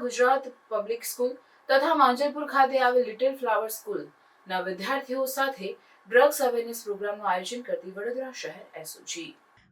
Gujarat public school તથા માંજલપુર ખાતે આવેલ લિટલ ફ્લાવર સ્કૂલ ના વિદ્યાર્થીઓ સાથે ડ્રગ્સ અવેરનેસ પ્રોગ્રામનું આયોજન કરતી વડોદરા શહેર એસઓજી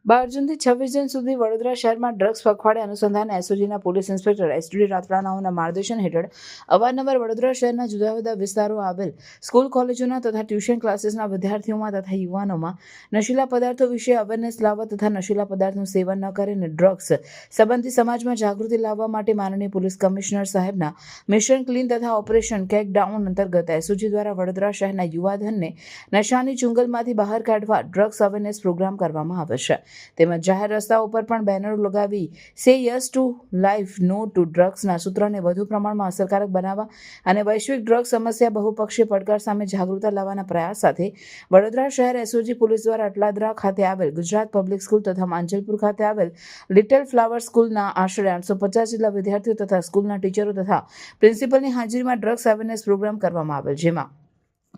બાર જૂનથી છવ્વીસ જૂન સુધી વડોદરા શહેરમાં ડ્રગ્સ પખવાડે અનુસંધાન, એસઓજીના પોલીસ ઇન્સ્પેક્ટર એસડી રાતડાનાઓના માર્ગદર્શન હેઠળ અવારનવાર વડોદરા શહેરના જુદા જુદા વિસ્તારો આવેલ સ્કૂલ કોલેજોના તથા ટ્યુશન ક્લાસીસના વિદ્યાર્થીઓમાં તથા યુવાનોમાં નશીલા પદાર્થો વિશે અવેરનેસ લાવવા તથા નશીલા પદાર્થનું સેવન ન કરે અને ડ્રગ્સ સંબંધી સમાજમાં જાગૃતિ લાવવા માટે માનનીય પોલીસ કમિશનર સાહેબના મિશન ક્લીન તથા ઓપરેશન કેક ડાઉન અંતર્ગત એસઓજી દ્વારા વડોદરા શહેરના યુવાધનને નશાની ચુંગલમાંથી બહાર કાઢવા ડ્રગ્સ અવેરનેસ પ્રોગ્રામ કરવામાં આવે છે. તેમજ જાહેર રસ્તાઓ ઉપર પણ બેનરો લગાવી say yes to life, no to ડ્રગ્સના સૂત્રને વધુ પ્રમાણમાં અસરકારક બનાવવા અને વૈશ્વિક ડ્રગ્સ સમસ્યા બહુપક્ષીય પડકાર સામે જાગૃતતા લાવવાના પ્રયાસ સાથે વડોદરા શહેર એસઓજી પોલીસ દ્વારા અટલાદરા ખાતે આવેલ ગુજરાત પબ્લિક સ્કૂલ તથા માંજલપુર ખાતે આવેલ લિટલ ફ્લાવર સ્કૂલના આશરે આઠસો પચાસ જેટલા વિદ્યાર્થીઓ તથા સ્કૂલના ટીચરો તથા પ્રિન્સિપલની હાજરીમાં ડ્રગ્સ અવેરનેસ પ્રોગ્રામ કરવામાં આવેલ, જેમાં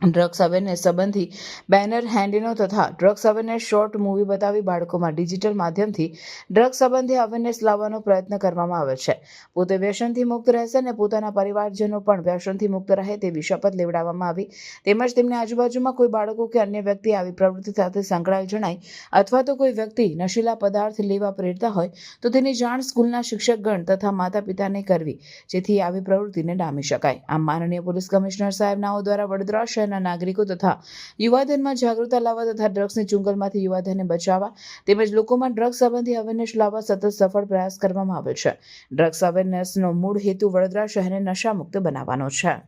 ડ્રગ્સ અવેરનેસ સંબંધી બેનર હેન્ડીનો તથા ડ્રગ્સ અવેરનેસ શોર્ટ મૂવી બતાવી બાળકોમાં ડિજિટલ માધ્યમથી ડ્રગ્સ સંબંધી અવેરનેસ લાવવાનો પ્રયત્ન કરવામાં આવે છે. પોતે વ્યસનથી મુક્ત રહેશે અને પોતાના પરિવારજનો પણ વ્યસનથી મુક્ત રહે તેવી શપથ લેવડાવવામાં આવી. તેમજ તેમની આજુબાજુમાં કોઈ બાળકો કે અન્ય વ્યક્તિ આવી પ્રવૃત્તિ સાથે સંકળાયેલ જણાય અથવા તો કોઈ વ્યક્તિ નશીલા પદાર્થ લેવા પ્રેરતા હોય તો તેની જાણ સ્કૂલના શિક્ષકગણ તથા માતા પિતાને કરવી, જેથી આવી પ્રવૃત્તિને ડામી શકાય. આમ માનનીય પોલીસ કમિશનર સાહેબનાઓ દ્વારા વડોદરા શહેરના નાગરિકો તથા યુવાધનમાં જાગૃતતા લાવવા તથા ડ્રગ્સની ચુંગલમાંથી યુવાધનને બચાવવા તેમજ લોકોમાં ડ્રગ્સ સંબંધી અવેરનેસ લાવવા સતત સફળ પ્રયાસ કરવામાં આવે છે. ડ્રગ્સ અવેરનેસનો મૂળ હેતુ વડોદરા શહેરને નશામુક્ત બનાવવાનો છે.